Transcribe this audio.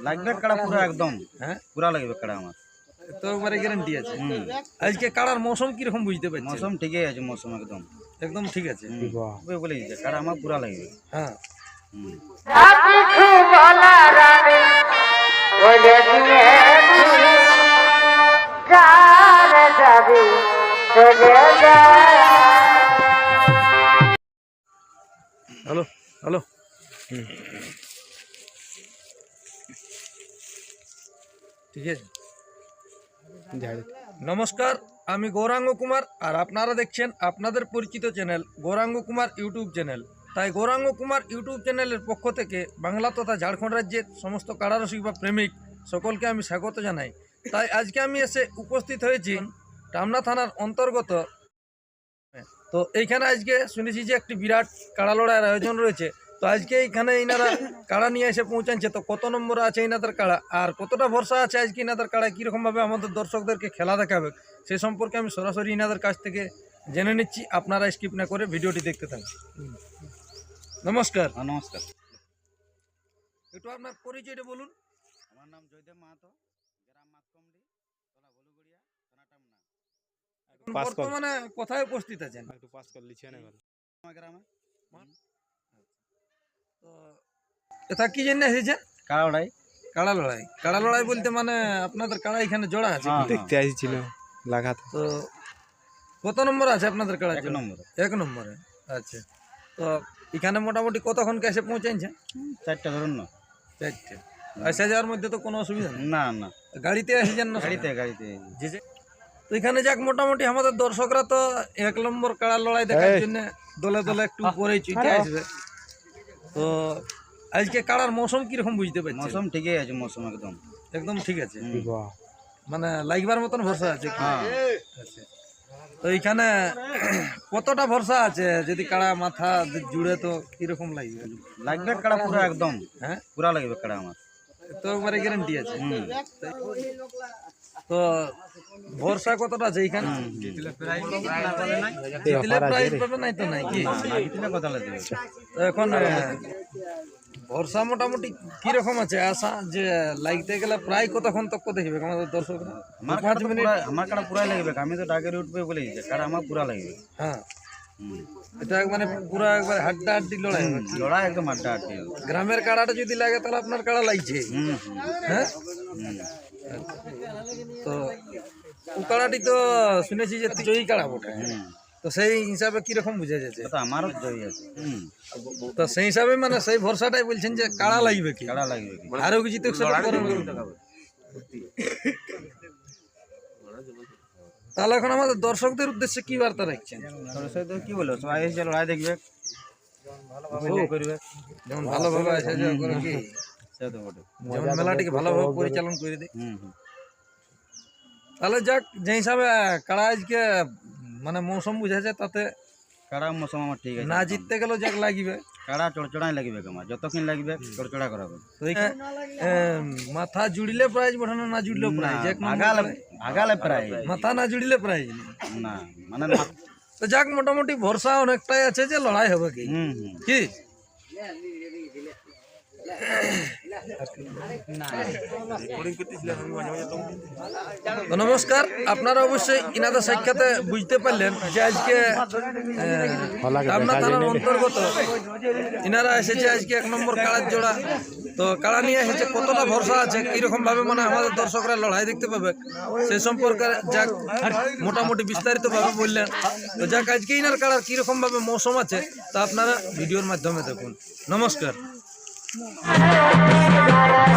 লাগবে কাড়া পুরো একদম হ্যাঁ? পুরা লাগবে কাড়া আমার। তো একবারে গ্যারান্টি আছে? হুম। আজকে কাড়ার মৌসুম কীরকম বুঝতে পারছি মৌসুম ঠিকই আছে মৌসুম একদম। একদম ঠিক আছে। বলে কাড়া আমার পুরা লাগবে। হ্যাঁ। হুম হ্যালো হ্যালো। ঠিক আছে? নমস্কার, আমি গৌরাঙ্গ কুমার আর আপনারা দেখছেন আপনাদের পরিচিত channel Gauranga Kumar YouTube channel. তাই গৌরাঙ্গ কুমার ইউটিউব চ্যানেলের পক্ষ থেকে বাংলা তথা ঝাড়খণ্ড রাজ্যের সমস্ত কারারসিক বা প্রেমিক সকলকে আমি স্বাগত জানাই। তাই আজকে আমি এসে উপস্থিত হয়েছি টামনা থানার অন্তর্গত। তো এইখানে আজকে শুনেছি যে একটি বিরাট কাড়া লড়াইয়ের আয়োজন রয়েছে। তো আজকে এইখানে ইনারা কাড়া নিয়ে এসে পৌঁছাচ্ছে তো কত নম্বর আছে ইনাদের কাড়া? আর কতটা ভরসা আছে আজকে ইনাদের কাড়া কীরকমভাবে আমাদের দর্শকদেরকে খেলা দেখাবে? সে সম্পর্কে আমি সরাসরি ইনাদের কাছ থেকে জেনে নিচ্ছি। আপনারা স্কিপ না করে ভিডিওটি দেখতে থাকুন। নমস্কার। হ্যাঁ, নমস্কার। একটু আপনার পরিচয়টা বলুন। আমার নাম জয়দেব মাহাতো গ্রাম মাতকমডি তোলা ভলুগড়িয়া থানা টামনা এখন বর্তমানে কোথায় উপস্থিত আছেন? আমার গ্রামে তো এটা কি জন্য এসেছেন কাড়া ওড়াই কাড়া লড়াই। কাড়া লড়াই বলতে মানে আপনাদের কাড়া এখানে জোড়া আছে হ্যাঁ, দেখতে আসছিল লাগাতে। তো কত নম্বর আছে আপনাদের কাড়া এক নম্বরে। এক নম্বরে আচ্ছা। তো এখানে মোটামুটি কতক্ষণ এসে পৌঁছাইছে? চারটা ধরুন না। চারটে। আসা যাওয়ার মধ্যে তো কোনো অসুবিধা নেই? না না। গাড়িতে এসেছেন না গাড়িতে গাড়িতে। জি জি। তো এখানে যাক মোটামুটি আমাদের দর্শকরা তো এক নম্বর কাড়া লড়াই দেখার জন্য দলে দলে একটু পরেই ছুটে আসবে। তো আজকে কাড়ার মৌসুম কীরকম বুঝতে পারছি মৌসুম ঠিকই আছে মৌসুম একদম। একদম ঠিক আছে। মানে লাগবার মতন ভরসা আছে হ্যাঁ। আচ্ছা। তো এইখানে কতটা ভরসা আছে যদি কাড়া মাথা জুড়ে তো কীরকম লাগবে? লাগবে কাড়া পুরো একদম। হ্যাঁ? পুরা লাগবে কাড়া আমার। তো একবারে গ্যারান্টি আছে। হুম। তো ভরসা কতটা আছে এইখানে? জিতলে প্রাইজ পাবে নাই তো নাই কি? এখন ভরসা মোটামুটি কীরকম আছে? আশা যে লাগতে গেলে প্রায় কতক্ষণ তক দেখবে? আমাদের দর্শকরা আমার আমার কাড়া পুরাই লাগবে আমি তো ডাকের উঠবে বলে কাড়া আমার পুরা লাগবে। হ্যাঁ। এটা একবারে পুরো একবার হাড্ডা হাড্ডি লড়াই লড়াই একদম আড্ডি গ্রামের কাড়াটা যদি লাগে তাহলে আপনার কাড়া লাগছে। হ্যাঁ। তো ও কাড়াটি তো শুনেছি যে জয়ী কাড়া বটে। তো সেই হিসাবে কীরকম বুঝা যাচ্ছে তো আমারও জয় আছে। তো সেই হিসাবে মানে সেই ভরসাটাই বলছেন যে কাড়া লাগবে কি? কাড়া লাগবে কি? আরও কিছু তো তাহলে এখন আমাদের দর্শকদের উদ্দেশ্যে কি বার্তা রাখছেন? কি বলো সবাই এসে লড়াই দেখবে। উপভোগ করবে যেমন ভালোভাবে যাওয়া করে কি? সে তো বটে যেমন মেলাটিকে ভালোভাবে পরিচালন করে দিই হুম হুম তাহলে যাক যে হিসাবে কাড়া আজকে মানে মৌসুম বুঝাছে তাতে কাড়া মৌসুম আমার ঠিক আছে না জিততে গেলেও যাক লাগিবে কাড়া চড়চড়াই লাগবে আমার যতক্ষণ লাগবে চড়চড়া করাবে তো এই- এ, মাথা জুড়িলে প্রাইজ বঠানো না জুড়লেও প্রাইজ এক নম্বর আগালে আগালে প্রায় মাথা না জুড়িলে প্রাইজ নেই। না মানে মা- তো যাক মোটামুটি ভরসা অনেকটাই আছে যে লড়াই হবে কি হুম হুম কি তো নমস্কার, আপনারা অবশ্যই ইনাদের সাক্ষাতে বুঝতে পারলেন যে আজকে রামনা থানার অন্তর্গত ইনারা এসেছে আজকে এক নম্বর কাড়ার জোড়া। তো কাড়া নিয়ে এসেছে, কতটা ভরসা আছে কীরকম ভাবে মানে আমাদের দর্শকরা লড়াই দেখতে পাবে? সে সম্পর্কে যাক, মোটামুটি বিস্তারিত ভাবে বললেন। তো যাক, আজকে ইনার কাড়ার কীরকম ভাবে মৌসুম আছে, তা আপনারা ভিডিওর মাধ্যমে দেখুন। নমস্কার। 哎